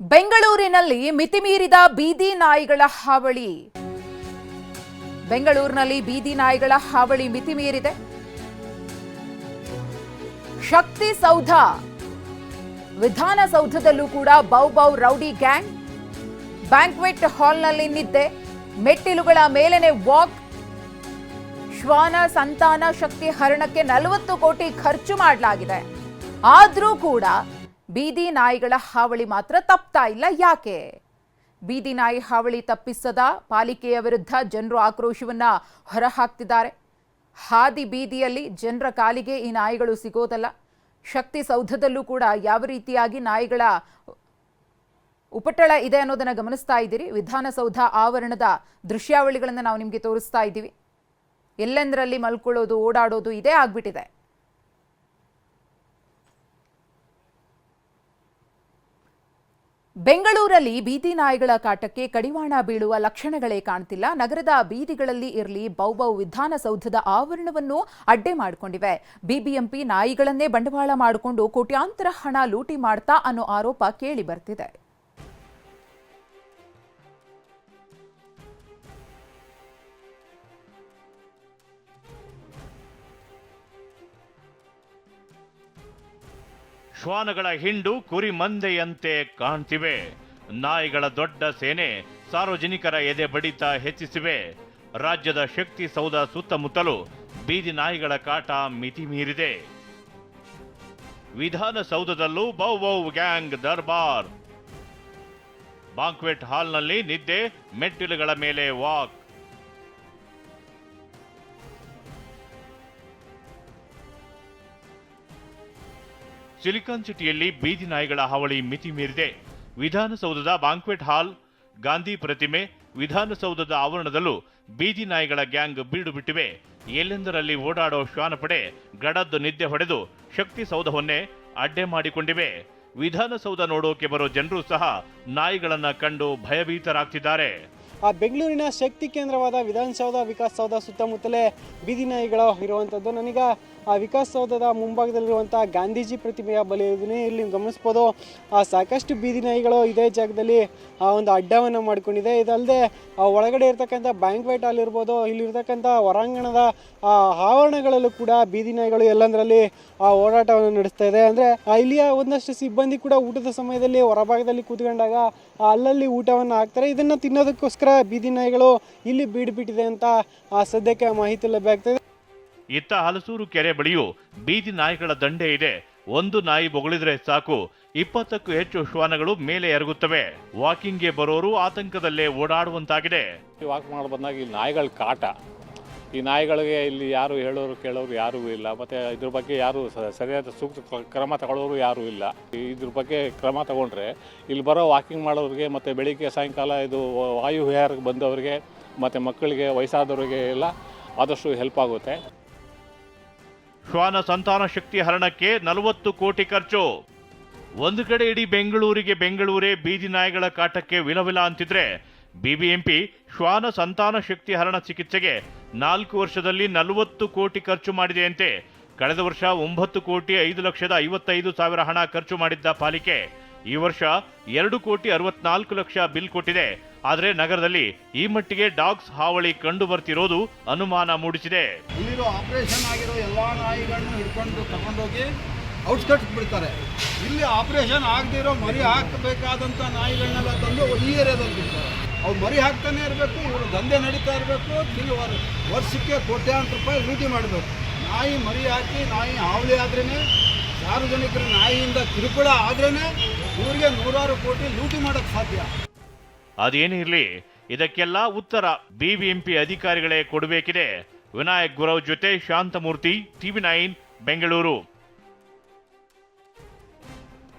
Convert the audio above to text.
ಬೆಂಗಳೂರಿನಲ್ಲಿ ಮಿತಿಮೀರಿದ ಬೀದಿ ನಾಯಿಗಳ ಹಾವಳಿ. ಬೆಂಗಳೂರಿನಲ್ಲಿ ಬೀದಿ ನಾಯಿಗಳ ಹಾವಳಿ ಮಿತಿಮೀರಿದೆ. ಶಕ್ತಿ ಸೌಧ. ವಿಧಾನಸೌಧದಲ್ಲೂ ಕೂಡ ಬೌ ಬೌ ರೌಡಿ ಗ್ಯಾಂಗ್. ಬ್ಯಾಂಕ್ವೆಟ್ ಹಾಲ್ನಲ್ಲಿ ನಿದ್ದೆ. ಮೆಟ್ಟಿಲುಗಳ ಮೇಲೆನೆ ವಾಕ್. ಶ್ವಾನ ಸಂತಾನ ಶಕ್ತಿ ಹರಣಕ್ಕೆ ನಲವತ್ತು ಕೋಟಿ ಖರ್ಚು ಮಾಡಲಾಗಿದೆ. ಆದರೂ ಕೂಡ ಬೀದಿ ನಾಯಿಗಳ ಹಾವಳಿ ಮಾತ್ರ ತಪ್ತಾ ಇಲ್ಲ. ಯಾಕೆ? ಬೀದಿ ನಾಯಿ ಹಾವಳಿ ತಪ್ಪಿಸದ ಪಾಲಿಕೆಯ ವಿರುದ್ಧ ಜನರು ಆಕ್ರೋಶವನ್ನ ಹೊರಹಾಕ್ತಿದ್ದಾರೆ. ಹಾದಿ ಬೀದಿಯಲ್ಲಿ ಜನರ ಕಾಲಿಗೆ ಈ ನಾಯಿಗಳು ಸಿಗೋದಲ್ಲ. ಶಕ್ತಿ ಸೌಧದಲ್ಲೂ ಕೂಡ ಯಾವ ರೀತಿಯಾಗಿ ನಾಯಿಗಳ ಉಪಟಳ ಇದೆ ಅನ್ನೋದನ್ನು ಗಮನಿಸ್ತಾ ಇದ್ದೀರಿ. ವಿಧಾನಸೌಧ ಆವರಣದ ದೃಶ್ಯಾವಳಿಗಳನ್ನು ನಾವು ನಿಮಗೆ ತೋರಿಸ್ತಾ ಇದ್ದೀವಿ. ಎಲ್ಲೆಂದರಲ್ಲಿ ಮಲ್ಕೊಳ್ಳೋದು, ಓಡಾಡೋದು ಇದೇ ಆಗ್ಬಿಟ್ಟಿದೆ. ಬೆಂಗಳೂರಲ್ಲಿ ಬೀದಿ ನಾಯಿಗಳ ಕಾಟಕ್ಕೆ ಕಡಿವಾಣ ಬೀಳುವ ಲಕ್ಷಣಗಳೇ ಕಾಣ್ತಿಲ್ಲ. ನಗರದ ಬೀದಿಗಳಲ್ಲಿ ಇರಲಿ ಬೌಬೌ ವಿಧಾನಸೌಧದ ಆವರಣವನ್ನು ಅಡ್ಡೆ ಮಾಡಿಕೊಂಡಿವೆ. ಬಿಬಿಎಂಪಿ ನಾಯಿಗಳನ್ನೇ ಬಂಡವಾಳ ಮಾಡಿಕೊಂಡು ಕೋಟ್ಯಾಂತರ ಹಣ ಲೂಟಿ ಮಾಡ್ತಾ ಅನ್ನೋ ಆರೋಪ ಕೇಳಿ ಬರ್ತಿದೆ. ಶ್ವಾನಗಳ ಹಿಂಡು ಕುರಿ ಮಂದೆಯಂತೆ ಕಾಣ್ತಿವೆ. ನಾಯಿಗಳ ದೊಡ್ಡ ಸೇನೆ ಸಾರ್ವಜನಿಕರ ಎದೆ ಬಡಿತ ಹೆಚ್ಚಿಸಿವೆ. ರಾಜ್ಯದ ಶಕ್ತಿ ಸೌಧ ಸುತ್ತಮುತ್ತಲು ಬೀದಿ ನಾಯಿಗಳ ಕಾಟ ಮಿತಿ ಮೀರಿದೆ. ವಿಧಾನಸೌಧದಲ್ಲೂ ಬೌ ಬೌ ಗ್ಯಾಂಗ್ ದರ್ಬಾರ್. ಬಾಂಕ್ವೆಟ್ ಹಾಲ್ನಲ್ಲಿ ನಿದ್ದೆ, ಮೆಟ್ಟಿಲುಗಳ ಮೇಲೆ ವಾಕ್. ಸಿಲಿಕಾನ್ ಸಿಟಿಯಲ್ಲಿ ಬೀದಿ ನಾಯಿಗಳ ಹಾವಳಿ ಮಿತಿ ಮೀರಿದೆ. ವಿಧಾನಸೌಧದ ಬಾಂಕ್ವೆಟ್ ಹಾಲ್, ಗಾಂಧಿ ಪ್ರತಿಮೆ, ವಿಧಾನಸೌಧದ ಆವರಣದಲ್ಲೂ ಬೀದಿ ನಾಯಿಗಳ ಗ್ಯಾಂಗ್ ಬೀಡು ಬಿಟ್ಟಿವೆ. ಎಲ್ಲೆಂದರಲ್ಲಿ ಓಡಾಡೋ ಶ್ವಾನಪಡೆ ಗಡದ್ದು ನಿದ್ದೆ ಹೊಡೆದು ಶಕ್ತಿ ಸೌಧವನ್ನೇ ಅಡ್ಡೆ ಮಾಡಿಕೊಂಡಿವೆ. ವಿಧಾನಸೌಧ ನೋಡೋಕೆ ಬರೋ ಜನರು ಸಹ ನಾಯಿಗಳನ್ನ ಕಂಡು ಭಯಭೀತರಾಗ್ತಿದ್ದಾರೆ. ಆ ಬೆಂಗಳೂರಿನ ಶಕ್ತಿ ಕೇಂದ್ರವಾದ ವಿಧಾನಸೌಧ ವಿಕಾಸಸೌಧ ಸುತ್ತಮುತ್ತಲೇ ಬೀದಿ ನಾಯಿಗಳು ಇರುವಂಥದ್ದು ನನಗೆ ಆ ವಿಕಾಸಸೌಧದ ಮುಂಭಾಗದಲ್ಲಿರುವಂಥ ಗಾಂಧೀಜಿ ಪ್ರತಿಮೆಯ ಇದನ್ನೇ ಇಲ್ಲಿ ಗಮನಿಸ್ಬೋದು ಆ ಸಾಕಷ್ಟು ಬೀದಿ ನಾಯಿಗಳು ಇದೇ ಜಾಗದಲ್ಲಿ ಆ ಒಂದು ಅಡ್ಡವನ್ನು ಮಾಡ್ಕೊಂಡಿದೆ. ಇದಲ್ಲದೆ ಒಳಗಡೆ ಇರ್ತಕ್ಕಂಥ ಬ್ಯಾಂಕ್ವೆಟ್ ಹಾಲ್ ಇರ್ಬೋದು ಇಲ್ಲಿರ್ತಕ್ಕಂಥ ಹೊರಾಂಗಣದ ಆವರಣಗಳಲ್ಲೂ ಕೂಡ ಬೀದಿ ನಾಯಿಗಳು ಎಲ್ಲಂದರಲ್ಲಿ ಆ ಹೋರಾಟವನ್ನು ನಡೆಸ್ತಾ ಇದೆ. ಅಂದರೆ ಇಲ್ಲಿಯ ಒಂದಷ್ಟು ಸಿಬ್ಬಂದಿ ಕೂಡ ಊಟದ ಸಮಯದಲ್ಲಿ ಹೊರಭಾಗದಲ್ಲಿ ಕೂತ್ಕೊಂಡಾಗ ಅಲ್ಲಲ್ಲಿ ಊಟವನ್ನು ಹಾಕ್ತಾರೆ. ಇದನ್ನು ತಿನ್ನೋದಕ್ಕೋಸ್ಕರ ಬೀದಿ ನಾಯಿಗಳು ಇಲ್ಲಿ ಬೀಡ್ ಬಿಟ್ಟಿದೆ ಅಂತ ಆ ಸದ್ಯಕ್ಕೆ ಮಾಹಿತಿ ಲಭ್ಯ ಆಗ್ತದೆ ಇತ್ತ ಹಲಸೂರು ಕೆರೆ ಬಳಿಯೂ ಬೀದಿ ನಾಯಿಗಳ ದಂಡೆ ಇದೆ. ಒಂದು ನಾಯಿ ಬೊಗಳಿದ್ರೆ ಸಾಕು ಇಪ್ಪತ್ತಕ್ಕೂ ಹೆಚ್ಚು ಶ್ವಾನಗಳು ಮೇಲೆ ಎರಗುತ್ತವೆ. ವಾಕಿಂಗ್ಗೆ ಬರೋರು ಆತಂಕದಲ್ಲೇ ಓಡಾಡುವಂತಾಗಿದೆ. ವಾಕ್ ಮಾಡಿ ಬಂದಾಗ ಇಲ್ಲಿ ನಾಯಿಗಳ ಕಾಟ. ಈ ನಾಯಿಗಳಿಗೆ ಇಲ್ಲಿ ಯಾರು ಹೇಳೋರು ಕೇಳೋರು ಯಾರೂ ಇಲ್ಲ. ಮತ್ತು ಇದ್ರ ಬಗ್ಗೆ ಯಾರು ಸರಿಯಾದ ಸೂಕ್ತ ಕ್ರ- ಕ್ರಮ ತಗೊಳ್ಳೋರು ಯಾರೂ ಇಲ್ಲ. ಇದ್ರ ಬಗ್ಗೆ ಕ್ರಮ ತಗೊಂಡ್ರೆ ಇಲ್ಲಿ ಬರೋ ವಾಕಿಂಗ್ ಮಾಡೋರಿಗೆ ಮತ್ತು ಬೆಳಿಗ್ಗೆ ಸಾಯಂಕಾಲ ಇದು ವಾಯು ವಿಹಾರಕ್ಕೆ ಬಂದವರಿಗೆ ಮತ್ತು ಮಕ್ಕಳಿಗೆ ವಯಸ್ಸಾದವರಿಗೆ ಎಲ್ಲ ಆದಷ್ಟು ಹೆಲ್ಪ್ ಆಗುತ್ತೆ. ಶ್ವಾನ ಸಂತಾನ ಶಕ್ತಿ ಹರಣಕ್ಕೆ ನಲವತ್ತು ಕೋಟಿ ಖರ್ಚು. ಒಂದು ಕಡೆ ಇಡೀ ಬೆಂಗಳೂರಿಗೆ ಬೆಂಗಳೂರೇ ಬೀದಿ ನಾಯಿಗಳ ಕಾಟಕ್ಕೆ ವಿಲವಿಲ ಅಂತಿದ್ರೆ ಬಿಬಿಎಂಪಿ ಶ್ವಾನ ಸಂತಾನ ಶಕ್ತಿ ಹರಣ ಚಿಕಿತ್ಸೆಗೆ ನಾಲ್ಕು ವರ್ಷದಲ್ಲಿ ನಲವತ್ತು ಕೋಟಿ ಖರ್ಚು ಮಾಡಿದೆಯಂತೆ. ಕಳೆದ ವರ್ಷ ಒಂಬತ್ತು ಕೋಟಿ ಐದು ಲಕ್ಷದ ಐವತ್ತೈದು ಸಾವಿರ ಹಣ ಖರ್ಚು ಮಾಡಿದ್ದ ಪಾಲಿಕೆ. ಈ ವರ್ಷ ಎರಡು ಕೋಟಿ ಅರವತ್ನಾಲ್ಕು ಲಕ್ಷ ಬಿಲ್ ಕೊಟ್ಟಿದೆ. ಆದರೆ ನಗರದಲ್ಲಿ ಈ ಮಟ್ಟಿಗೆ ಡಾಗ್ಸ್ ಹಾವಳಿ ಕಂಡು ಬರ್ತಿರೋದು ಅನುಮಾನ ಮೂಡಿಸಿದೆ. ಇಲ್ಲಿರೋ ಆಪರೇಷನ್ ಆಗಿರೋ ಎಲ್ಲಾ ನಾಯಿಗಳನ್ನು ಹಿಡ್ಕೊಂಡು ತಗೊಂಡೋಗಿ ಔಟ್ಸ್ಕಟ್ಸ್ ಬಿಡ್ತಾರೆ. ಇಲ್ಲಿ ಆಪರೇಷನ್ ಆಗದಿರೋ ಮರಿ ಹಾಕಬೇಕಾದಂತ ನಾಯಿಗಳನ್ನೆಲ್ಲ ತಂದು ಈ ಏರಿಯಾದಲ್ಲಿ ಬಿಡ್ತಾರೆ. ಅವು ಮರಿ ಹಾಕ್ತಾನೆ ಇರಬೇಕು, ಇವರು ದಂಧೆ ನಡೀತಾ ಇರಬೇಕು ವರ್- ವರ್ಷಕ್ಕೆ ಕೋಟ್ಯಾಂತರ ರೂಪಾಯಿ ಲೂಟಿ ಮಾಡಬೇಕು. ನಾಯಿ ಮರಿ ಹಾಕಿ, ನಾಯಿ ಹಾವಳಿ ಆದ್ರೇ ಸಾರ್ವಜನಿಕರ ನಾಯಿಯಿಂದ ಕಿರುಕುಳ ಆದ್ರೇ ಇವರಿಗೆ ನೂರಾರು ಕೋಟಿ ಲೂಟಿ ಮಾಡೋಕ್ಕೆ ಸಾಧ್ಯ. ಅದೇನೇ ಇರಲಿ, ಇದಕ್ಕೆಲ್ಲ ಉತ್ತರ ಬಿಬಿಎಂಪಿ ಅಧಿಕಾರಿಗಳೇ ಕೊಡಬೇಕಿದೆ. ವಿನಾಯಕ್ ಗುರವ್ ಜೊತೆ ಶಾಂತಮೂರ್ತಿ, ಟಿವಿ ನೈನ್, ಬೆಂಗಳೂರು.